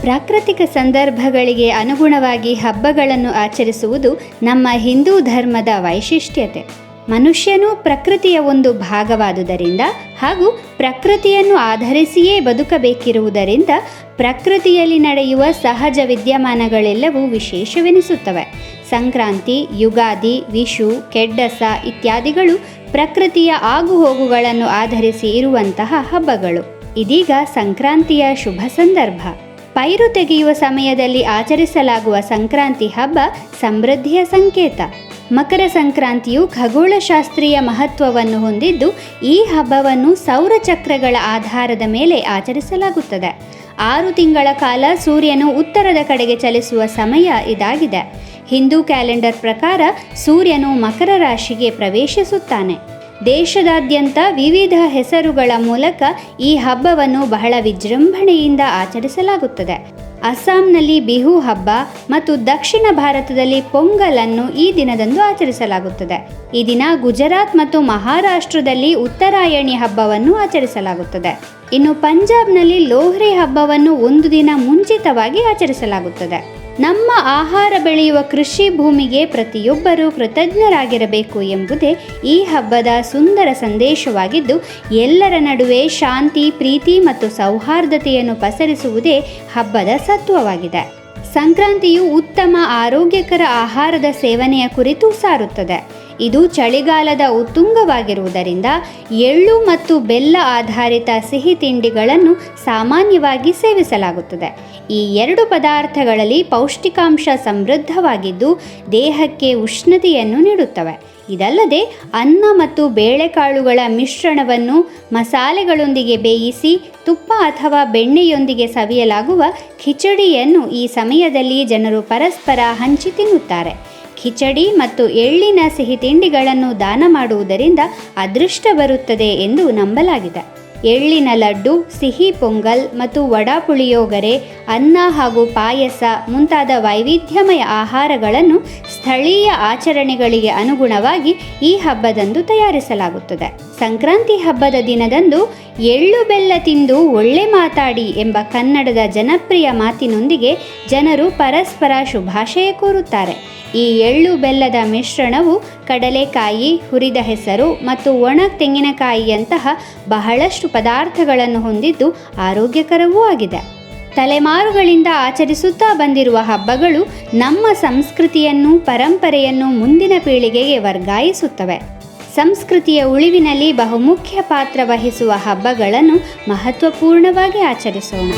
ಪ್ರಾಕೃತಿಕ ಸಂದರ್ಭಗಳಿಗೆ ಅನುಗುಣವಾಗಿ ಹಬ್ಬಗಳನ್ನು ಆಚರಿಸುವುದು ನಮ್ಮ ಹಿಂದೂ ಧರ್ಮದ ವೈಶಿಷ್ಟ್ಯತೆ. ಮನುಷ್ಯನು ಪ್ರಕೃತಿಯ ಒಂದು ಭಾಗವಾದುದರಿಂದ ಹಾಗೂ ಪ್ರಕೃತಿಯನ್ನು ಆಧರಿಸಿಯೇ ಬದುಕಬೇಕಿರುವುದರಿಂದ ಪ್ರಕೃತಿಯಲ್ಲಿ ನಡೆಯುವ ಸಹಜ ವಿದ್ಯಮಾನಗಳೆಲ್ಲವೂ ವಿಶೇಷವೆನಿಸುತ್ತವೆ. ಸಂಕ್ರಾಂತಿ, ಯುಗಾದಿ ವಿಷು ಕೆಡ್ಡಸ ಇತ್ಯಾದಿಗಳು ಪ್ರಕೃತಿಯ ಆಗುಹೋಗುಗಳನ್ನು ಆಧರಿಸಿ ಇರುವಂತಹ ಹಬ್ಬಗಳು. ಇದೀಗ ಸಂಕ್ರಾಂತಿಯ ಶುಭ ಸಂದರ್ಭ. ಪೈರು ತೆಗೆಯುವ ಸಮಯದಲ್ಲಿ ಆಚರಿಸಲಾಗುವ ಸಂಕ್ರಾಂತಿ ಹಬ್ಬ ಸಮೃದ್ಧಿಯ ಸಂಕೇತ. ಮಕರ ಸಂಕ್ರಾಂತಿಯು ಖಗೋಳಶಾಸ್ತ್ರೀಯ ಮಹತ್ವವನ್ನು ಹೊಂದಿದ್ದು, ಈ ಹಬ್ಬವನ್ನು ಸೌರ ಚಕ್ರಗಳ ಆಧಾರದ ಮೇಲೆ ಆಚರಿಸಲಾಗುತ್ತದೆ. ಆರು ತಿಂಗಳ ಕಾಲ ಸೂರ್ಯನು ಉತ್ತರದ ಕಡೆಗೆ ಚಲಿಸುವ ಸಮಯ ಇದಾಗಿದೆ. ಹಿಂದೂ ಕ್ಯಾಲೆಂಡರ್ ಪ್ರಕಾರ ಸೂರ್ಯನು ಮಕರ ರಾಶಿಗೆ ಪ್ರವೇಶಿಸುತ್ತಾನೆ. ದೇಶದಾದ್ಯಂತ ವಿವಿಧ ಹೆಸರುಗಳ ಮೂಲಕ ಈ ಹಬ್ಬವನ್ನು ಬಹಳ ವಿಜೃಂಭಣೆಯಿಂದ ಆಚರಿಸಲಾಗುತ್ತದೆ. ಅಸ್ಸಾಂನಲ್ಲಿ ಬಿಹು ಹಬ್ಬ ಮತ್ತು ದಕ್ಷಿಣ ಭಾರತದಲ್ಲಿ ಪೊಂಗಲನ್ನು ಈ ದಿನದಂದು ಆಚರಿಸಲಾಗುತ್ತದೆ. ಈ ದಿನ ಗುಜರಾತ್ ಮತ್ತು ಮಹಾರಾಷ್ಟ್ರದಲ್ಲಿ ಉತ್ತರಾಯಣಿ ಹಬ್ಬವನ್ನು ಆಚರಿಸಲಾಗುತ್ತದೆ. ಇನ್ನು ಪಂಜಾಬ್ನಲ್ಲಿ ಲೋಹ್ರಿ ಹಬ್ಬವನ್ನು ಒಂದು ದಿನ ಮುಂಚಿತವಾಗಿ ಆಚರಿಸಲಾಗುತ್ತದೆ. ನಮ್ಮ ಆಹಾರ ಬೆಳೆಯುವ ಕೃಷಿ ಭೂಮಿಗೆ ಪ್ರತಿಯೊಬ್ಬರೂ ಕೃತಜ್ಞರಾಗಿರಬೇಕು ಎಂಬುದೇ ಈ ಹಬ್ಬದ ಸುಂದರ ಸಂದೇಶವಾಗಿದ್ದು, ಎಲ್ಲರ ನಡುವೆ ಶಾಂತಿ, ಪ್ರೀತಿ ಮತ್ತು ಸೌಹಾರ್ದತೆಯನ್ನು ಪಸರಿಸುವುದೇ ಹಬ್ಬದ ಸತ್ವವಾಗಿದೆ. ಸಂಕ್ರಾಂತಿಯು ಉತ್ತಮ ಆರೋಗ್ಯಕರ ಆಹಾರದ ಸೇವನೆಯ ಕುರಿತು ಸಾರುತ್ತದೆ. ಇದು ಚಳಿಗಾಲದ ಉತ್ತುಂಗವಾಗಿರುವುದರಿಂದ ಎಳ್ಳು ಮತ್ತು ಬೆಲ್ಲ ಆಧಾರಿತ ಸಿಹಿ ತಿಂಡಿಗಳನ್ನು ಸಾಮಾನ್ಯವಾಗಿ ಸೇವಿಸಲಾಗುತ್ತದೆ. ಈ ಎರಡು ಪದಾರ್ಥಗಳಲ್ಲಿ ಪೌಷ್ಟಿಕಾಂಶ ಸಮೃದ್ಧವಾಗಿದ್ದು ದೇಹಕ್ಕೆ ಉಷ್ಣತೆಯನ್ನು ನೀಡುತ್ತವೆ. ಇದಲ್ಲದೆ ಅನ್ನ ಮತ್ತು ಬೇಳೆಕಾಳುಗಳ ಮಿಶ್ರಣವನ್ನು ಮಸಾಲೆಗಳೊಂದಿಗೆ ಬೇಯಿಸಿ, ತುಪ್ಪ ಅಥವಾ ಬೆಣ್ಣೆಯೊಂದಿಗೆ ಸವಿಯಲಾಗುವ ಖಿಚಡಿಯನ್ನು ಈ ಸಮಯದಲ್ಲಿ ಜನರು ಪರಸ್ಪರ ಹಂಚಿ ತಿನ್ನುತ್ತಾರೆ. ಖಿಚಡಿ ಮತ್ತು ಎಳ್ಳಿನ ಸಿಹಿ ತಿಂಡಿಗಳನ್ನು ದಾನ ಮಾಡುವುದರಿಂದ ಅದೃಷ್ಟ ಬರುತ್ತದೆ ಎಂದು ನಂಬಲಾಗಿದೆ. ಎಳ್ಳಿನ ಲಡ್ಡು, ಸಿಹಿ ಪೊಂಗಲ್ ಮತ್ತು ವಡಾ ಪುಳಿಯೋಗರೆ, ಅನ್ನ ಹಾಗೂ ಪಾಯಸ ಮುಂತಾದ ವೈವಿಧ್ಯಮಯ ಆಹಾರಗಳನ್ನು ಸ್ಥಳೀಯ ಆಚರಣೆಗಳಿಗೆ ಅನುಗುಣವಾಗಿ ಈ ಹಬ್ಬದಂದು ತಯಾರಿಸಲಾಗುತ್ತದೆ. ಸಂಕ್ರಾಂತಿ ಹಬ್ಬದ ದಿನದಂದು ಎಳ್ಳು ಬೆಲ್ಲ ತಿಂದು ಒಳ್ಳೆ ಮಾತಾಡಿ ಎಂಬ ಕನ್ನಡದ ಜನಪ್ರಿಯ ಮಾತಿನೊಂದಿಗೆ ಜನರು ಪರಸ್ಪರ ಶುಭಾಶಯ ಕೋರುತ್ತಾರೆ. ಈ ಎಳ್ಳು ಬೆಲ್ಲದ ಮಿಶ್ರಣವು ಕಡಲೆಕಾಯಿ, ಹುರಿದ ಹೆಸರು ಮತ್ತು ಒಣ ತೆಂಗಿನಕಾಯಿಯಂತಹ ಬಹಳಷ್ಟು ಪದಾರ್ಥಗಳನ್ನು ಹೊಂದಿದ್ದು ಆರೋಗ್ಯಕರವೂ ಆಗಿದೆ. ತಲೆಮಾರುಗಳಿಂದ ಆಚರಿಸುತ್ತಾ ಬಂದಿರುವ ಹಬ್ಬಗಳು ನಮ್ಮ ಸಂಸ್ಕೃತಿಯನ್ನು, ಪರಂಪರೆಯನ್ನು ಮುಂದಿನ ಪೀಳಿಗೆಗೆ ವರ್ಗಾಯಿಸುತ್ತವೆ. ಸಂಸ್ಕೃತಿಯ ಉಳಿವಿನಲ್ಲಿ ಬಹುಮುಖ್ಯ ಪಾತ್ರ ವಹಿಸುವ ಹಬ್ಬಗಳನ್ನು ಮಹತ್ವಪೂರ್ಣವಾಗಿ ಆಚರಿಸೋಣ.